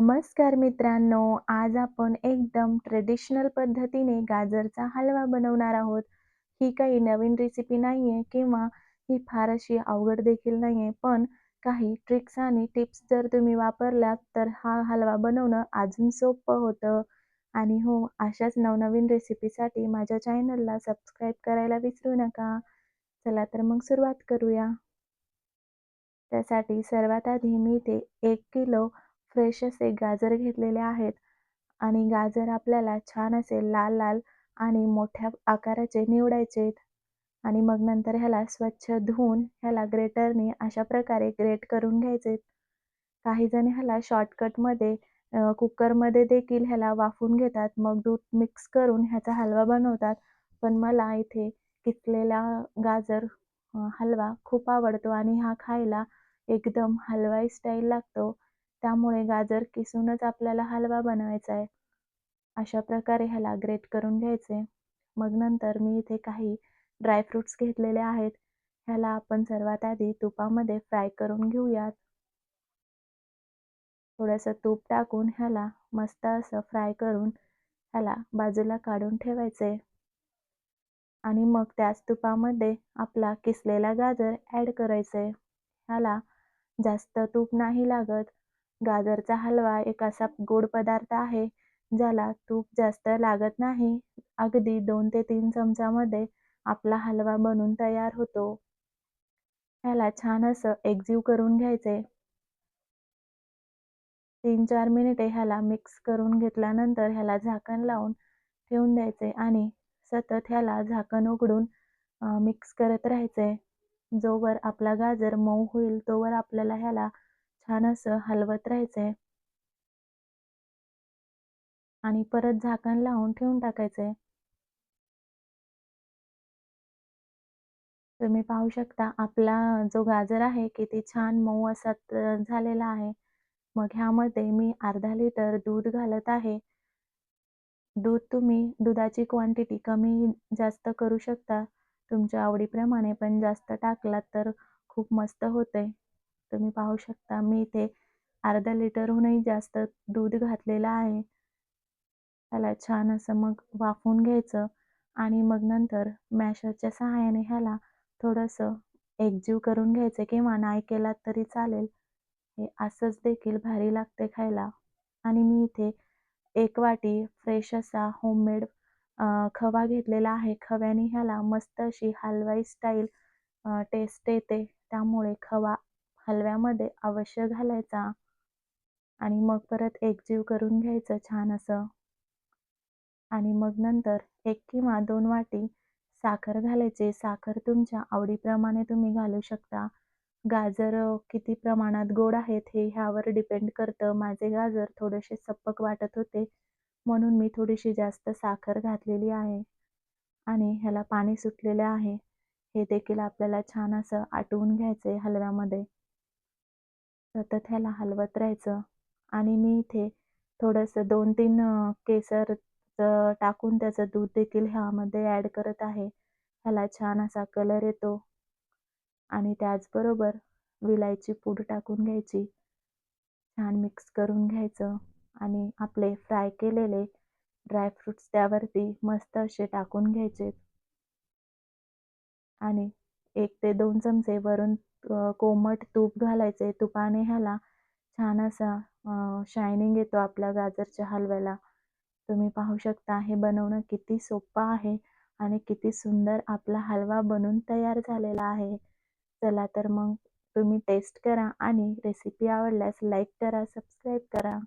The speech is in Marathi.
नमस्कार मित्रांनो आज आपण एकदम ट्रेडिशनल पद्धतीने गाजरचा हलवा बनवणार आहोत. ही काही नवीन रेसिपी नाही आहे किंवा ही फार अशी अवघड देखील नाही आहे पण काही ट्रिक्स आणि टिप्स जर तुम्ही वापरल्यात तर हा हलवा बनवणं अजून सोपं होतं. आणि हो अशाच नवनवीन रेसिपीसाठी माझ्या चॅनलला सबस्क्राईब करायला विसरू नका. चला तर मग सुरुवात करूया. त्यासाठी सर्वात आधी मी ते एक किलो फ्रेश असे गाजर घेतलेले आहेत. आणि गाजर आपल्याला छान असे लाल लाल आणि मोठ्या आकाराचे निवडायचे आणि मग नंतर ह्याला स्वच्छ धुवून ह्याला ग्रेटरने अशा प्रकारे ग्रेट करून घ्यायचे काही जण ह्याला शॉर्टकटमध्ये कुकरमध्ये देखील ह्याला वाफून घेतात. मग दूध मिक्स करून ह्याचा हलवा बनवतात. पण मला इथे किसलेला गाजर हलवा खूप आवडतो. आणि हा खायला एकदम हलवाई स्टाईल लागतो. त्यामुळे गाजर किसूनच आपल्याला हलवा बनवायचा आहे. अशा प्रकारे ह्याला ग्रेट करून घ्यायचे. मग नंतर मी इथे काही ड्रायफ्रूट्स घेतलेले आहेत. ह्याला आपण सर्वात आधी तुपामध्ये फ्राय करून घेऊयात. थोडंसं तूप टाकून ह्याला मस्त असं फ्राय करून ह्याला बाजूला काढून ठेवायचे. आणि मग त्याच तुपामध्ये आपला किसलेला गाजर ॲड करायचे. ह्याला जास्त तूप नाही लागत. गाजरचा हलवा एक असा गोड पदार्थ आहे ज्याला तूप जास्त लागत नाही. अगदी दोन ते तीन चमचामध्ये आपला हलवा बनून तयार होतो. ह्याला छान असं एकजीव करून घ्यायचे. तीन चार मिनिटे ह्याला मिक्स करून घेतल्यानंतर ह्याला झाकण लावून ठेवून द्यायचे आणि सतत ह्याला झाकण उघडून मिक्स करत राहायचे. जोवर आपला गाजर मऊ होईल तोवर आपल्याला ह्याला छान असं हलवत राहायचंय. आणि परत झाकण लावून ठेवून टाकायचे तुम्ही पाहू शकता आपला जो गाजर आहे किती छान मऊ असा झालेला आहे. मग ह्यामध्ये मी अर्धा लिटर दूध घालत आहे. दूध तुम्ही दुधाची क्वांटिटी कमी जास्त करू शकता. तुमच्या आवडीप्रमाणे पण जास्त टाकलात तर खूप मस्त होते तुम्ही पाहू शकता मी इथे अर्धा लिटरहूनही जास्त दूध घातलेलं आहे. ह्याला छान असं मग वाफवून घ्यायचं आणि मग नंतर मॅशरच्या सहाय्याने ह्याला थोडंसं एकजीव करून घ्यायचं किंवा नाही केलात तरी चालेल. हे असंच देखील भारी लागते खायला. आणि मी इथे एक वाटी फ्रेश असा होममेड खवा घेतलेला आहे. खव्याने ह्याला मस्त अशी हलवाई स्टाईल टेस्ट येते. त्यामुळे खवा हलव्यामध्ये अवश्य घालायचा आणि मग परत एकजीव करून घ्यायचं छान असं. आणि मग नंतर एक किंवा दोन वाटी साखर घालायचे. साखर तुमच्या आवडीप्रमाणे तुम्ही घालू शकता. गाजर किती प्रमाणात गोड आहेत हे ह्यावर डिपेंड करतं. माझे गाजर थोडेसे सप्पक वाटत होते म्हणून मी थोडीशी जास्त साखर घातलेली आहे आणि ह्याला पाणी सुटलेले आहे. हे देखील आपल्याला छान असं आटवून घ्यायचं आहे हलव्यामध्ये. सतत ह्याला हलवत राहायचं. आणि मी इथे थोडंसं दोन तीन केसर टाकून त्याचं दूध देखील ह्यामध्ये ॲड करत आहे. ह्याला छान असा कलर येतो. आणि त्याचबरोबर विलायची पूड टाकून घ्यायची. छान मिक्स करून घ्यायचं. आणि आपले फ्राय केलेले ड्रायफ्रूट्स त्यावरती मस्त असे टाकून घ्यायचे. आणि एक ते दोन चमचे वरून कोमट तूप घालायचे. तुपाने ह्याला छान असा शायनिंग येतो आपल्या गाजरच्या हलव्याला. तुम्ही पाहू शकता हे बनवणं किती सोपं आहे आणि किती सुंदर आपला हलवा बनून तयार झालेला आहे. चला तर मग तुम्ही टेस्ट करा आणि रेसिपी आवडल्यास लाईक करा सबस्क्राईब करा.